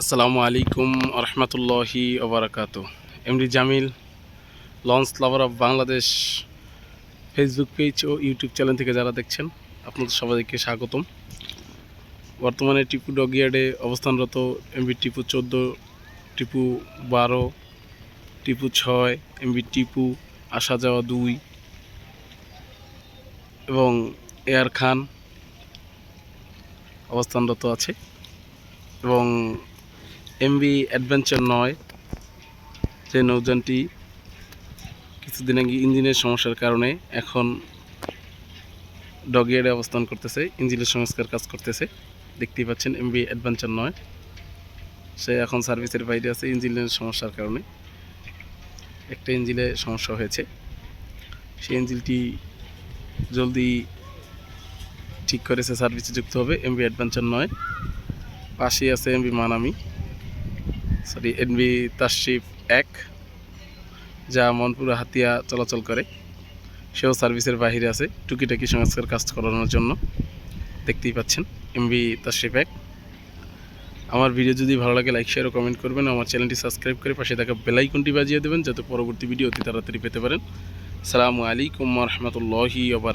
আসসালামু আলাইকুম রহমতুল্লাহি ওবরাকাত MD Jamil launch lover of Bangladesh Facebook page O YouTube channel থেকে যারা দেখছেন, আপনাদের সবাইকে স্বাগতম। বর্তমানে টিপু ডগিয়ার্ডে অবস্থানরত এমবি টিপু চোদ্দ টিপু বারো টিপু ছয় এমবি টিপু আসা যাওয়া দুই, এবং এয়ার খান অবস্থানরত আছে। এবং এমবি অ্যাডভেঞ্চার নয়। যে নৌযানটি কিছুদিন আগে ইঞ্জিনের সমস্যার কারণে এখন ডগিয়ার্ডে অবস্থান করতেছে, ইঞ্জিনের সংস্কার কাজ করতেছে। দেখতেই পাচ্ছেন এমবি অ্যাডভেঞ্চার নয়। সে এখন সার্ভিসের বাইরে আছে ইঞ্জিনের সমস্যার কারণে। একটা ইঞ্জিনে সমস্যা হয়েছে। সেই ইঞ্জিনটি জলদি ঠিক করেছে, সার্ভিসে যুক্ত হবে। এমবি অ্যাডভেঞ্চার নয়। পাশেই আছে MB Manami sorry MB Tashrif এক, যা মনপুরা হাতিয়া চলাচল করে। সেও সার্ভিসের বাইরে আছে, টুকিটাকি সংস্কার কাজ করানোর জন্য। দেখতেই পাচ্ছেন এমবি তাশরিফ এক। আমার ভিডিও যদি ভালো লাগে লাইক শেয়ার ও কমেন্ট করবেন। আমার চ্যানেলটি সাবস্ক্রাইব করে পাশে থাকা বেলাইকনটি বাজিয়ে দেবেন, যাতে পরবর্তী ভিডিও অতি তাড়াতাড়ি পেতে পারেন। সালামু আলাইকুম রহমতুল্লাহি ওবার